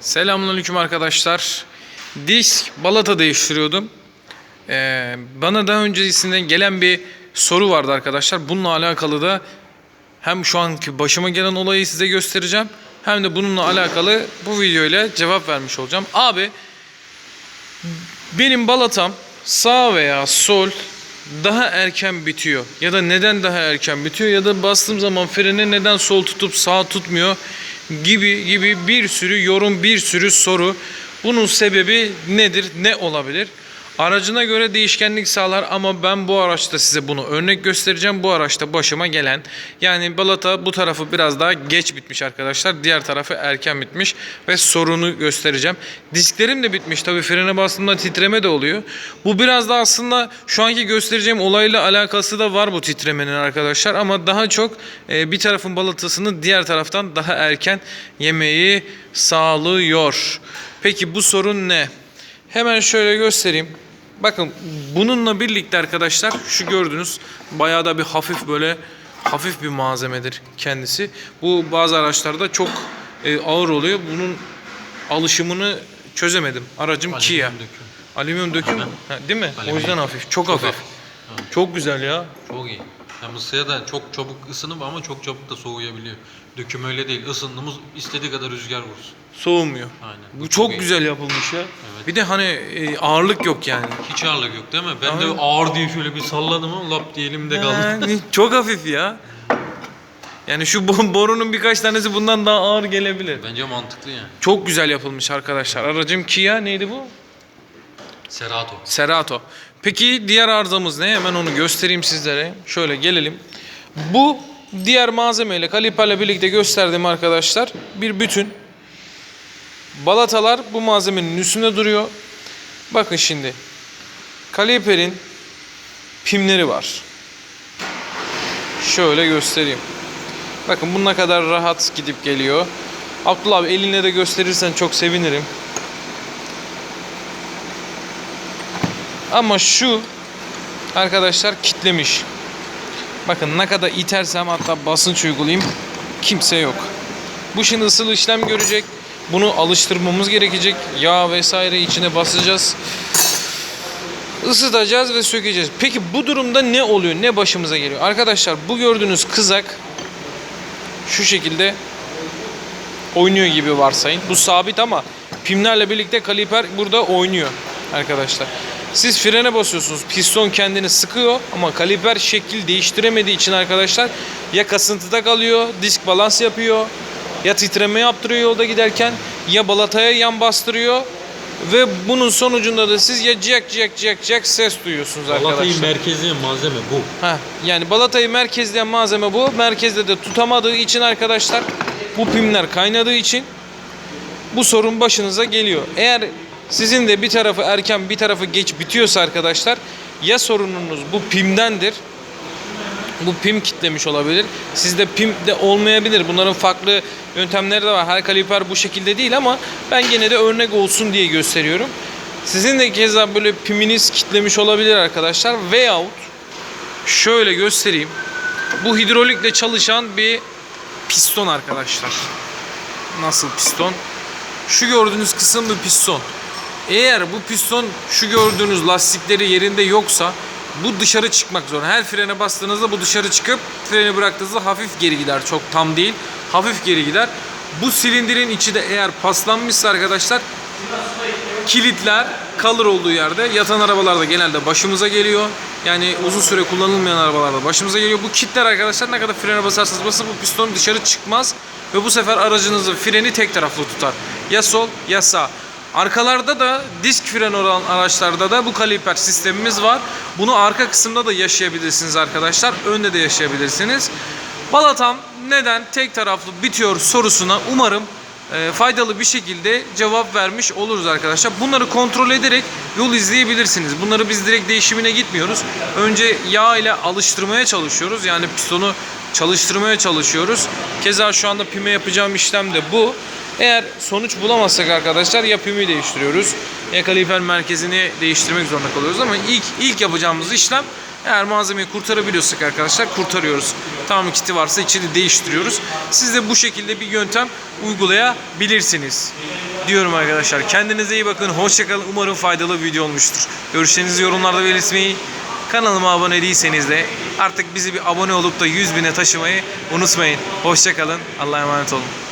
Selamünaleyküm arkadaşlar. Disk balata değiştiriyordum. Ee, bana daha öncesinden gelen bir soru vardı arkadaşlar. Bununla alakalı da hem şu anki başıma gelen olayı size göstereceğim. Hem de bununla alakalı bu videoyla cevap vermiş olacağım. Abi benim balatam sağ veya sol daha erken bitiyor. Ya da neden daha erken bitiyor ya da bastığım zaman freni neden sol tutup sağ tutmuyor gibi gibi bir sürü yorum, bir sürü soru. Bunun sebebi nedir? Ne olabilir? Aracına göre değişkenlik sağlar ama ben bu araçta size bunu örnek göstereceğim. Bu araçta başıma gelen yani balata bu tarafı biraz daha geç bitmiş arkadaşlar. Diğer tarafı erken bitmiş ve sorunu göstereceğim. Disklerim de bitmiş tabii frene bastığımda titreme de oluyor. Bu biraz da aslında şu anki göstereceğim olayla alakası da var bu titremenin arkadaşlar ama daha çok e, bir tarafın balatasını diğer taraftan daha erken yemeyi sağlıyor. Peki bu sorun ne? Hemen şöyle göstereyim. Bakın bununla birlikte arkadaşlar şu gördüğünüz bayağı da bir hafif böyle hafif bir malzemedir kendisi. Bu bazı araçlarda çok e, ağır oluyor. Bunun alışımını çözemedim. Aracım Kia. döküm. Alüminyum döküm. Ha, değil mi? O Alüminyum. yüzden hafif. Çok, Çok hafif. hafif. Çok güzel ya. Çok iyi. Hem ısıya da çok çabuk ısınıp ama çok çabuk da soğuyabiliyor. Döküm öyle değil. Isındığımız istediği kadar rüzgar vursun. Soğumuyor. Aynen. Bu çok iyi. güzel yapılmış ya. Evet. Bir de hani e, ağırlık yok yani. Hiç ağırlık yok değil mi? Ben Aynen. de ağır diye şöyle bir salladım ama lap diye elimde kaldı. Yani çok hafif ya. Yani şu bo- borunun birkaç tanesi bundan daha ağır gelebilir. Bence mantıklı yani. Çok güzel yapılmış arkadaşlar. Aracım Kia neydi bu? Serato. Cerato. Peki diğer arızamız ne? Hemen onu göstereyim sizlere. Şöyle gelelim. Bu diğer malzemeyle kaliperle birlikte gösterdiğim arkadaşlar bir bütün. Balatalar bu malzemenin üstünde duruyor. Bakın şimdi. Kaliperin pimleri var. Şöyle göstereyim. Bakın bu ne kadar rahat gidip geliyor. Abdullah abi elinle de gösterirsen çok sevinirim. Ama şu arkadaşlar kitlemiş. Bakın ne kadar itersem hatta basınç uygulayayım kimse yok. Bu şimdi ısıl işlem görecek. Bunu alıştırmamız gerekecek. Yağ vesaire içine basacağız. Isıtacağız ve sökeceğiz. Peki bu durumda ne oluyor? Ne başımıza geliyor? Arkadaşlar bu gördüğünüz kızak şu şekilde oynuyor gibi varsayın. Bu sabit ama pimlerle birlikte kaliper burada oynuyor arkadaşlar. Siz frene basıyorsunuz. Piston kendini sıkıyor ama kaliper şekil değiştiremediği için arkadaşlar ya kasıntıda kalıyor, disk balans yapıyor, ya titreme yaptırıyor yolda giderken, ya balataya yan bastırıyor ve bunun sonucunda da siz ya ciyak ciyak ciyak ciyak ses duyuyorsunuz arkadaşlar. Balatayı merkezi malzeme bu. Ha, yani balatayı merkezleyen malzeme bu. Merkezde de tutamadığı için arkadaşlar bu pimler kaynadığı için bu sorun başınıza geliyor. Eğer sizin de bir tarafı erken bir tarafı geç bitiyorsa arkadaşlar ya sorununuz bu pimdendir. Bu pim kitlemiş olabilir. Sizde pim de olmayabilir. Bunların farklı yöntemleri de var. Her kaliper bu şekilde değil ama ben gene de örnek olsun diye gösteriyorum. Sizin de keza böyle piminiz kitlemiş olabilir arkadaşlar. Veyahut şöyle göstereyim. Bu hidrolikle çalışan bir piston arkadaşlar. Nasıl piston? Şu gördüğünüz kısım bir piston. Eğer bu piston şu gördüğünüz lastikleri yerinde yoksa bu dışarı çıkmak zorunda. Her frene bastığınızda bu dışarı çıkıp freni bıraktığınızda hafif geri gider. Çok tam değil. Hafif geri gider. Bu silindirin içi de eğer paslanmışsa arkadaşlar kilitler kalır olduğu yerde yatan arabalarda genelde başımıza geliyor. Yani uzun süre kullanılmayan arabalarda başımıza geliyor. Bu kilitler arkadaşlar ne kadar frene basarsanız basın bu piston dışarı çıkmaz ve bu sefer aracınızın freni tek taraflı tutar. Ya sol ya sağ. Arkalarda da disk fren olan araçlarda da bu kaliper sistemimiz var. Bunu arka kısımda da yaşayabilirsiniz arkadaşlar. Önde de yaşayabilirsiniz. Balatam neden tek taraflı bitiyor sorusuna umarım e, faydalı bir şekilde cevap vermiş oluruz arkadaşlar. Bunları kontrol ederek yol izleyebilirsiniz. Bunları biz direkt değişimine gitmiyoruz. Önce yağ ile alıştırmaya çalışıyoruz. Yani pistonu çalıştırmaya çalışıyoruz. Keza şu anda pime yapacağım işlem de bu. Eğer sonuç bulamazsak arkadaşlar ya pimi değiştiriyoruz ya kaliper merkezini değiştirmek zorunda kalıyoruz ama ilk ilk yapacağımız işlem eğer malzemeyi kurtarabiliyorsak arkadaşlar kurtarıyoruz. Tamam kiti varsa içini değiştiriyoruz. Siz de bu şekilde bir yöntem uygulayabilirsiniz. diyorum arkadaşlar. Kendinize iyi bakın. Hoşçakalın. Umarım faydalı bir video olmuştur. Görüşlerinizi yorumlarda belirtmeyi, kanalıma abone değilseniz de artık bizi bir abone olup da 100 bine taşımayı unutmayın. Hoşçakalın. Allah'a emanet olun.